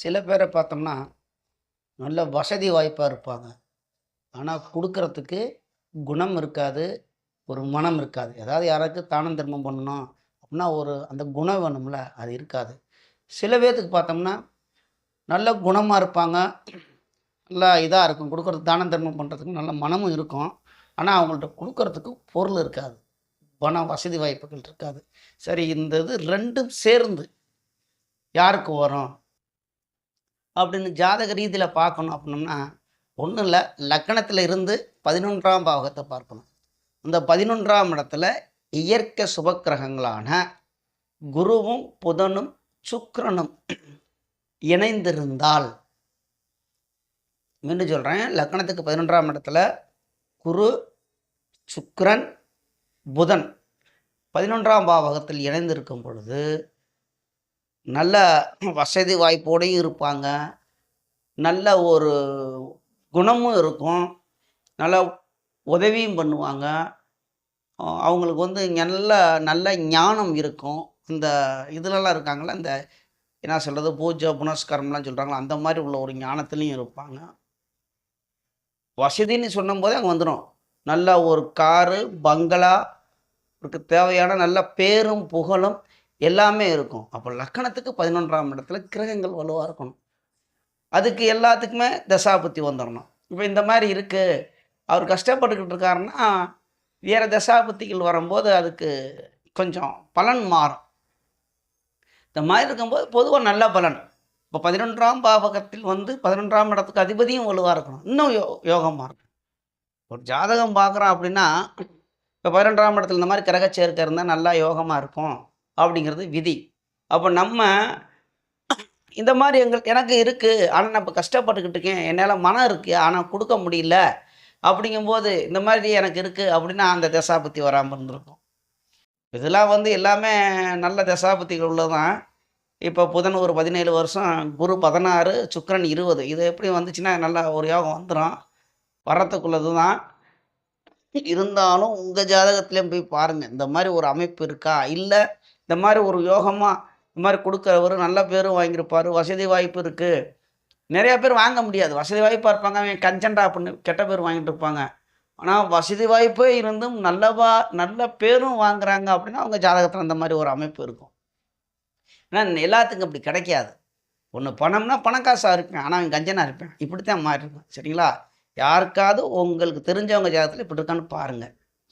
சில பேரை பார்த்தோம்னா நல்ல வசதி வாய்ப்பாக இருப்பாங்க. ஆனால் கொடுக்கறதுக்கு குணம் இருக்காது ஒரு மனம் இருக்காது. ஏதாவது யாராச்சும் தானம் தர்மம் பண்ணணும் அப்படின்னா ஒரு அந்த குணம் வேணும்ல அது இருக்காது. சில பேர்த்துக்கு பார்த்தோம்னா நல்ல குணமாக இருப்பாங்க நல்லா இதாக இருக்கும். கொடுக்குறதுக்கு தானம் தர்மம் பண்ணுறதுக்கு நல்ல மனமும் இருக்கும். ஆனால் அவங்கள்ட்ட கொடுக்கறதுக்கு பொருள் இருக்காது. பணம் வசதி வாய்ப்புகள் இருக்காது. சரி இந்த இது ரெண்டும் சேர்ந்து யாருக்கு வரும்? அப்படின்னு ஜாதக ரீதியில் பார்க்கணும் அப்படின்னம்னா ஒன்றும் இல்லை. லக்கணத்தில் இருந்து பதினொன்றாம் பாவகத்தை பார்க்கணும். இந்த பதினொன்றாம் இடத்துல இயற்கை சுபக்கிரகங்களான குருவும் புதனும் சுக்கரனும் இணைந்திருந்தால் மீண்டும் சொல்கிறேன் லக்கணத்துக்கு பதினொன்றாம் இடத்துல குரு சுக்கரன் புதன் பதினொன்றாம் பாவகத்தில் இணைந்திருக்கும் பொழுது நல்ல வசதி வாய்ப்போடையும் இருப்பாங்க. நல்ல ஒரு குணமும் இருக்கும். நல்ல உதவியும் பண்ணுவாங்க. அவங்களுக்கு வந்து நல்ல நல்ல ஞானம் இருக்கும். இந்த இதுலலாம் இருக்காங்களா இந்த என்ன சொல்கிறது பூஜை புனஸ்காரம்லாம் சொல்கிறாங்களோ அந்த மாதிரி உள்ள ஒரு ஞானத்துலேயும் இருப்பாங்க. வசதின்னு சொன்னும்போதே அங்கே வந்துடும் நல்ல ஒரு காரு பங்களா இருக்கு தேவையான நல்ல பேரும் புகழும் எல்லாமே இருக்கும். அப்போ லக்கணத்துக்கு பதினொன்றாம் இடத்துல கிரகங்கள் வலுவாக இருக்கணும். அதுக்கு எல்லாத்துக்குமே தசாபுத்தி வந்துடணும் இப்போ இந்த மாதிரி இருக்குது அவர் கஷ்டப்பட்டுக்கிட்டு இருக்காருன்னா வேறு தசாபுத்திகள் வரும்போது அதுக்கு கொஞ்சம் பலன் மாறும். இந்த மாதிரி இருக்கும்போது பொதுவாக நல்ல பலன். இப்போ பதினொன்றாம் பாவகத்தில் வந்து பதினொன்றாம் இடத்துக்கு அதிபதியும் வலுவாக இருக்கணும். இன்னும் யோ யோகமாக இருக்கும் ஒரு ஜாதகம் பார்க்குறோம் அப்படின்னா இப்போ பதினொன்றாம் இடத்துல இந்த மாதிரி கிரக சேர்க்கை இருந்தால் நல்லா யோகமாக இருக்கும் அப்படிங்கிறது விதி. அப்போ நம்ம இந்த மாதிரி எங்கள் எனக்கு இருக்குது ஆனால் நான் இப்போ கஷ்டப்பட்டுக்கிட்டு இருக்கேன். என்னால் மனம் இருக்குது ஆனால் கொடுக்க முடியல. அப்படிங்கும்போது இந்த மாதிரி எனக்கு இருக்குது அப்படின்னா அந்த தசாபத்தி வராமல் இருந்திருக்கும். இதெல்லாம் வந்து எல்லாமே நல்ல தசாபத்திகள் உள்ளதான் இப்போ புதன் ஒரு பதினேழு வருஷம் குரு பதினாறு சுக்கரன் இருபது. இது எப்படி வந்துச்சுன்னா நல்லா ஒரு யோகம் வந்துடும் வரத்துக்குள்ளது தான் இருந்தாலும் உங்கள் ஜாதகத்துலேயும் போய் பாருங்கள் இந்த மாதிரி ஒரு அமைப்பு இருக்கா? இல்லை இந்த மாதிரி ஒரு யோகமாக இந்த மாதிரி கொடுக்குறவர் நல்ல பேரும் வாங்கியிருப்பார் வசதி வாய்ப்பு இருக்குது நிறையா பேர் வாங்க முடியாது. வசதி வாய்ப்பாக இருப்பாங்க அவன் கஞ்சண்டா அப்படின்னு கெட்ட பேர் வாங்கிட்டு இருப்பாங்க. ஆனால் வசதி வாய்ப்பே இருந்தும் நல்லவா நல்ல பேரும் வாங்குறாங்க அப்படின்னா அவங்க ஜாதகத்தில் அந்த மாதிரி ஒரு அமைப்பு இருக்கும். ஏன்னா எல்லாத்துக்கும் அப்படி கிடைக்காது. ஒன்று பணம்னா பணக்காசாக இருப்பேன். ஆனால் அவன் கஞ்சனாக இருப்பேன். இப்படி தான் மாறி சரிங்களா? யாருக்காவது உங்களுக்கு தெரிஞ்சவங்க ஜாதகத்தில் இப்படி இருக்கான்னு பாருங்கள்